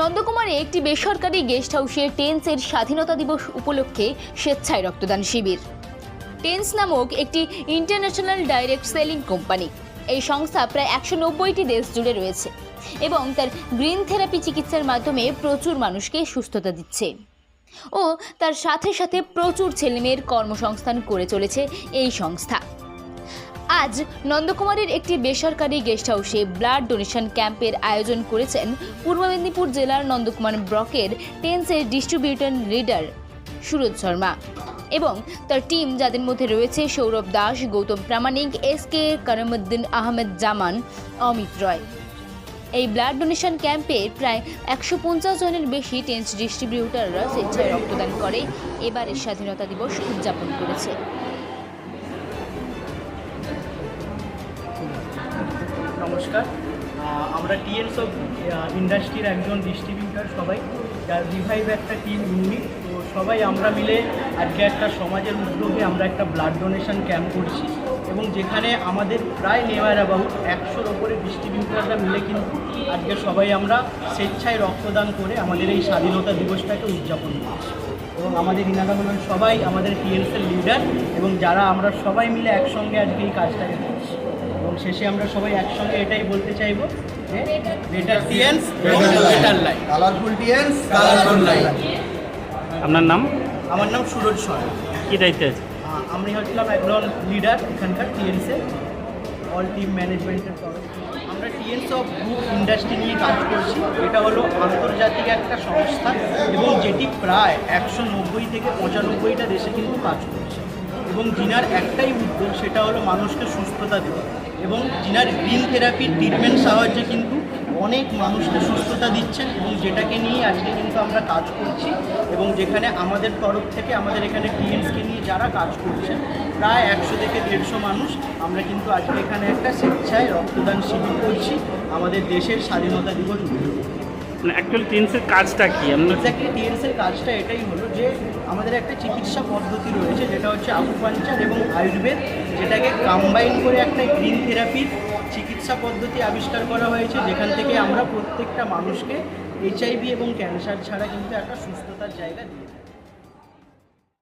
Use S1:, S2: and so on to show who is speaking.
S1: নন্দকুমারে একটি বেসরকারি গেস্ট হাউসে টেন্সের স্বাধীনতা দিবস উপলক্ষে স্বেচ্ছায় রক্তদান শিবির। টেন্স নামক একটি ইন্টারন্যাশনাল ডাইরেক্ট সেলিং কোম্পানি। এই সংস্থা প্রায় একশো নব্বইটি দেশ জুড়ে রয়েছে এবং তার গ্রিন থেরাপি চিকিৎসার মাধ্যমে প্রচুর মানুষকে সুস্থতা দিচ্ছে। ও তার সাথে সাথে প্রচুর ছেলেমেয়ের কর্মসংস্থান করে চলেছে এই সংস্থা। আজ নন্দকুমারের একটি বেসরকারি গেস্ট হাউসে ব্লাড ডোনেশন ক্যাম্পের আয়োজন করেছেন পূর্ব মেদিনীপুর জেলার নন্দকুমার ব্লকের টেন্সের ডিস্ট্রিবিউটর লিডার সুরজ শর্মা এবং তার টিম যাদের মধ্যে রয়েছে সৌরভ দাস, গৌতম প্রামাণিক, এস কে করমুদ্দিন আহমেদ জামান, অমিত রয়। এই ব্লাড ডোনেশন ক্যাম্পে প্রায় একশো পঞ্চাশ জনের বেশি টেন্স ডিস্ট্রিবিউটাররা স্বেচ্ছায় রক্তদান করে। এবারের স্বাধীনতা দিবস উদযাপন করেছে।
S2: নমস্কার। আমরা টিএলস অফ ইন্ডাস্ট্রির একজন ডিস্ট্রিবিউটার সবাই, যার রিভাইভ একটা টিম ইউনিট তো সবাই আমরা মিলে আজকে একটা সমাজের উদ্যোগে আমরা একটা ব্লাড ডোনেশন ক্যাম্প করছি এবং যেখানে আমাদের প্রায় নেওয়ার অ্যাবাউট একশোর ওপরে ডিস্ট্রিবিউটাররা মিলে কিন্তু আজকে সবাই আমরা স্বেচ্ছায় রক্তদান করে আমাদের এই স্বাধীনতা দিবসটাকে উদযাপন করছি। এবং আমাদের ইনারা সবাই আমাদের টিএলসের লিডার এবং যারা আমরা সবাই মিলে একসঙ্গে আজকে এই কাজটাকে এবং শেষে আমরা সবাই একসঙ্গে এটাই বলতে চাইব যে বেটার টিএনস এবং better life
S3: colourful teens colourful life
S4: আপনার নাম?
S2: আমার নাম সুরজ সরেন
S4: কি দায়িত্বে আছে
S2: আমি হচ্ছিলাম একজন লিডার এখানকার টিএনসে অল টিম ম্যানেজমেন্টের তরফ থেকে। আমরা টিএনস অফ গ্রুপ ইন্ডাস্ট্রি নিয়ে কাজ করছি। এটা হলো আন্তর্জাতিক একটা সংস্থা এবং যেটি প্রায় একশো নব্বই থেকে পঁচানব্বইটা দেশে কিন্তু কাজ করছে। এবং জিনার একটাই উদ্যোগ সেটা হলো মানুষকে সুস্থতা দেওয়া। এবং জিনার গ্রিন থেরাপির ট্রিটমেন্ট সাহায্যে কিন্তু অনেক মানুষকে সুস্থতা দিচ্ছেন এবং যেটাকে নিয়ে আজকে কিন্তু আমরা কাজ করছি এবং যেখানে আমাদের তরফ থেকে আমাদের এখানে টিএমসকে নিয়ে যারা কাজ করছেন, প্রায় একশো থেকে দেড়শো মানুষ আমরা কিন্তু আজকে এখানে একটা স্বেচ্ছায় রক্তদান শিবির করছি। আমাদের দেশের স্বাধীনতা দিবস উপলক্ষে
S4: মানে অ্যাকচুয়ালি টেন্সের কাজটা কি? আপনার
S2: এক্স্যাক্টলি টিএনসের কাজটা এটাই হলো যে আমাদের একটা চিকিৎসা পদ্ধতি রয়েছে, যেটা হচ্ছে আকুপাঞ্চার এবং আয়ুর্বেদ, যেটাকে কম্বাইন করে একটা গ্রিন থেরাপির চিকিৎসা পদ্ধতি আবিষ্কার করা হয়েছে, যেখান থেকে আমরা প্রত্যেকটা মানুষকে এইচআইভি এবং ক্যান্সার ছাড়া কিন্তু একটা সুস্থতার জায়গা দিই